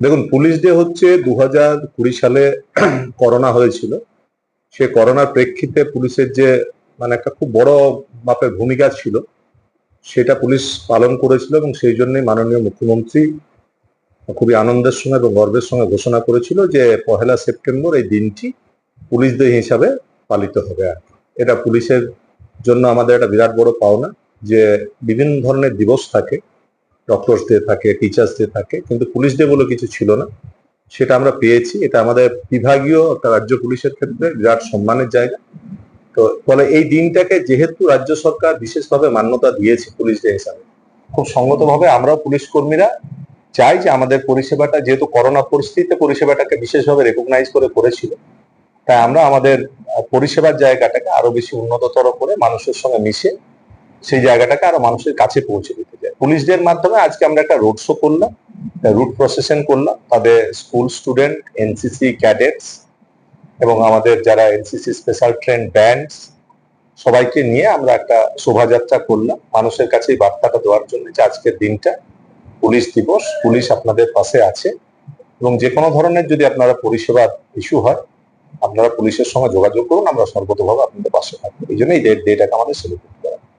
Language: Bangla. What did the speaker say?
দেখুন, পুলিশ ডে হচ্ছে দু হাজার কুড়ি সালে করোনা হয়েছিল, সে করোনার প্রেক্ষিতে পুলিশের যে মানে একটা খুব বড় মাপের ভূমিকা ছিল, সেটা পুলিশ পালন করেছিল এবং সেই জন্যই মাননীয় মুখ্যমন্ত্রী খুবই আনন্দের সঙ্গে এবং গর্বের সঙ্গে ঘোষণা করেছিল যে পহেলা সেপ্টেম্বর এই দিনটি পুলিশ ডে হিসাবে পালিত হবে আর এটা পুলিশের জন্য আমাদের একটা বিরাট বড় পাওনা যে বিভিন্ন ধরনের দিবস থাকে ডক্টরস ডে থাকে টিচার্স ডে থাকে, কিন্তু পুলিশ ডে বলে কিছু ছিল না। সেটা আমরা পেয়েছি, এটা আমাদের বিভাগীয় একটা রাজ্য পুলিশের ক্ষেত্রে বিরাট সম্মানের জায়গা। তো ফলে এই দিনটাকে যেহেতু রাজ্য সরকার বিশেষভাবে মান্যতা দিয়েছে পুলিশ ডে হিসাবে, খুব সঙ্গতভাবে আমরাও পুলিশ কর্মীরা চাই যে আমাদের পরিষেবাটা, যেহেতু করোনা পরিস্থিতিতে পরিষেবাটাকে বিশেষভাবে রেকগনাইজ করে করেছিল, তাই আমরা আমাদের পরিষেবার জায়গাটাকে আরও বেশি উন্নততর করে মানুষের সঙ্গে মিশে সেই জায়গাটাকে আরও মানুষের কাছে পৌঁছে দিতে চাই পুলিশ ডে মাধ্যমে আজকে আমরা একটা রোড শো করলাম রুট প্রসেশন করলাম। তাদের স্কুল স্টুডেন্ট এনসিসি ক্যাডেটস এবং আমাদের যারা এনসিসি স্পেশাল ট্রেন ব্যান্ডস সবাইকে নিয়ে আমরা একটা শোভাযাত্রা করলাম। মানুষের কাছে এই বার্তাটা দেওয়ার জন্য যে আজকের দিনটা পুলিশ দিবস, পুলিশ আপনাদের পাশে আছে এবং যে কোনো ধরনের যদি আপনারা পরিষেবার ইস্যু হয়, আপনারা পুলিশের সঙ্গে যোগাযোগ করুন, আমরা সর্বতভাবে আপনাদের পাশে থাকব। এই জন্য এই ডেটাকে আমাদের সেলিব্রেট